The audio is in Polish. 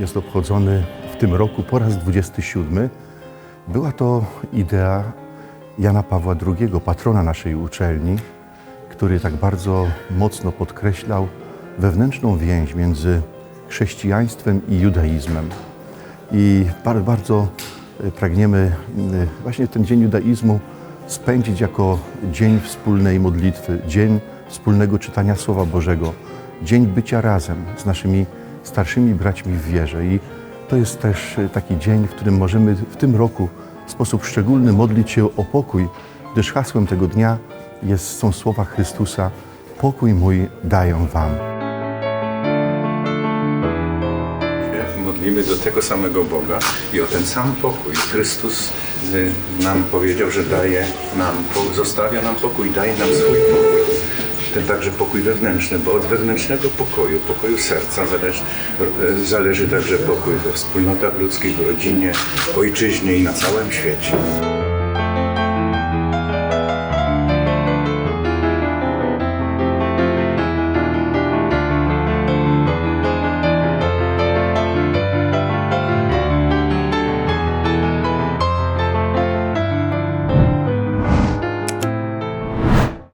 Jest obchodzony w tym roku po raz 27. Była to idea Jana Pawła II, patrona naszej uczelni, który tak bardzo mocno podkreślał wewnętrzną więź między chrześcijaństwem i judaizmem. I bardzo, e, pragniemy e, właśnie ten Dzień Judaizmu spędzić jako dzień wspólnej modlitwy, dzień wspólnego czytania Słowa Bożego, dzień bycia razem z naszymi starszymi braćmi w wierze. I to jest też e, taki dzień, w którym możemy w tym roku w sposób szczególny modlić się o pokój, gdyż hasłem tego dnia jest, są słowa Chrystusa: Pokój mój daję Wam. modlimy do tego samego Boga i o ten sam pokój. Chrystus y, nam powiedział, że daje nam, zostawia nam pokój, daje nam swój pokój. Ten także pokój wewnętrzny, bo od wewnętrznego pokoju, pokoju serca zależy, y, zależy także pokój we wspólnotach ludzkich, w rodzinie, w ojczyźnie i na całym świecie.